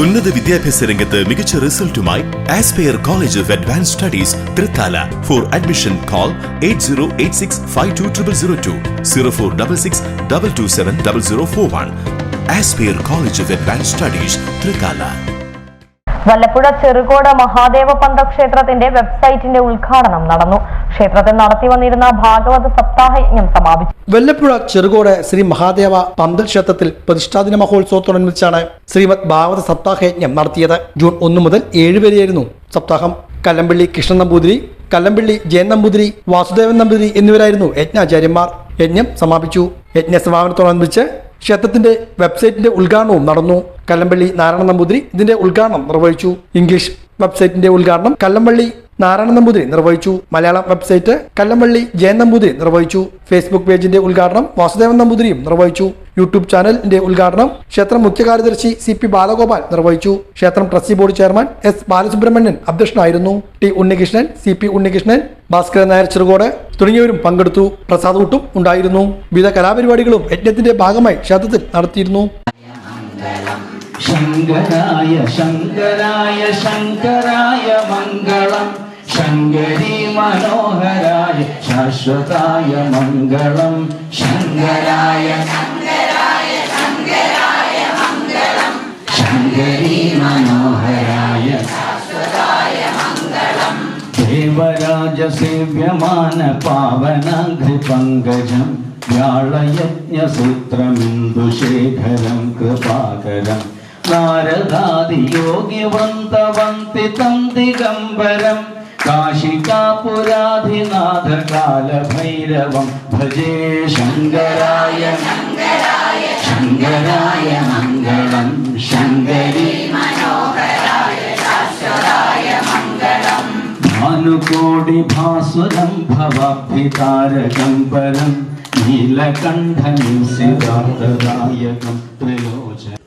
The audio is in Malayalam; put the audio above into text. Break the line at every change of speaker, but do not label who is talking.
ഉന്നത വിദ്യാഭ്യാസ രംഗത്ത് മികച്ച റിസൾട്ടുമായി Aspire College of Advance Studies Thrithala. For admission call eight zero eight six five two triple zero two zero four double six double two seven double zero four one Aspire College of Advance Studies Thrithala.
Vallappuzha Cherukode Mahadeva പന്ത ക്ഷേത്രത്തിന്റെ വെബ്സൈറ്റിന്റെ ഉദ്ഘാടനം നടന്നു. ക്ഷേത്രത്തിൽ നടത്തി വന്നിരുന്ന ഭാഗവത സപ്താഹയജ്ഞം സമാപിച്ചു.
വെല്ലപ്പുഴ ചെറുകോട് ശ്രീ മഹാദേവ പന്തൽ ക്ഷേത്രത്തിൽ പ്രതിഷ്ഠാദിന മഹോത്സവത്തോടനുബന്ധിച്ചാണ് ശ്രീമദ് ഭാഗവത സപ്താഹയജ്ഞം നടത്തിയത്. ജൂൺ ഒന്ന് മുതൽ ഏഴ് വരെയായിരുന്നു സപ്താഹം. കല്ലമ്പള്ളി കൃഷ്ണൻ നമ്പൂതിരി കല്ലമ്പള്ളി ജയൻ നമ്പൂതിരി വാസുദേവൻ നമ്പൂതിരി എന്നിവരായിരുന്നു യജ്ഞാചാര്യന്മാർ. യജ്ഞം സമാപിച്ചു. യജ്ഞ സമാപനത്തോടനുബന്ധിച്ച് ക്ഷേത്രത്തിന്റെ വെബ്സൈറ്റിന്റെ ഉദ്ഘാടനവും നടന്നു. കല്ലമ്പള്ളി നാരായണ നമ്പൂതിരി ഇതിന്റെ ഉദ്ഘാടനം നിർവഹിച്ചു. ഇംഗ്ലീഷ് വെബ്സൈറ്റിന്റെ ഉദ്ഘാടനം കല്ലമ്പള്ളി നാരായണ നമ്പൂതിരി നിർവഹിച്ചു. മലയാളം വെബ്സൈറ്റ് കല്ലമ്പള്ളി ജയൻ നമ്പൂതിരി നിർവഹിച്ചു. ഫേസ്ബുക്ക് പേജിന്റെ ഉദ്ഘാടനം വാസുദേവൻ നമ്പൂതിരിയും നിർവഹിച്ചു. യൂട്യൂബ് ചാനലിന്റെ ഉദ്ഘാടനം ക്ഷേത്രം മുഖ്യ കാര്യദർശി സി പി ബാലഗോപാൽ നിർവഹിച്ചു. ക്ഷേത്രം trustee board chairman S Balasubramanian അധ്യക്ഷനായിരുന്നു. T Unnikrishnan C P Unnikrishnan Bhaskaran Nair Cherukode തുടങ്ങിയവരും പങ്കെടുത്തു. പ്രസാദ് ഉണ്ടായിരുന്നു. വിവിധ കലാപരിപാടികളും യജ്ഞത്തിന്റെ ഭാഗമായി ക്ഷേത്രത്തിൽ നടത്തിയിരുന്നു.
ശങ്കരായ ശങ്കരായ ശങ്കരായ മംഗളം. ശങ്കരി മനോഹരായ ശാശ്വതായ മംഗളം. ശങ്കരായ ശങ്കരി മനോഹരായ ദേവരാജസേവ്യമാന പാവനാഘ്രിപങ്കജം വ്യാളയജ്ഞസൂത്രമിന്ദുശേഖരം കൃപാകരം. നാരദാദിയോഗിവൃന്ദവന്തി തം ദിഗംബരം കാശികാപുരാധിനാഥ കാലഭൈരവം ഭജേ ശങ്കരായ. ശങ്കരായ മംഗളം. ശങ്കരി ഭാനുകോടി ഭാസുരം ഭവാഭിതാരകം പരം. നീലകണ്ഠ സിദ്ധാർത്ഥദായകം ത്രിലോചന.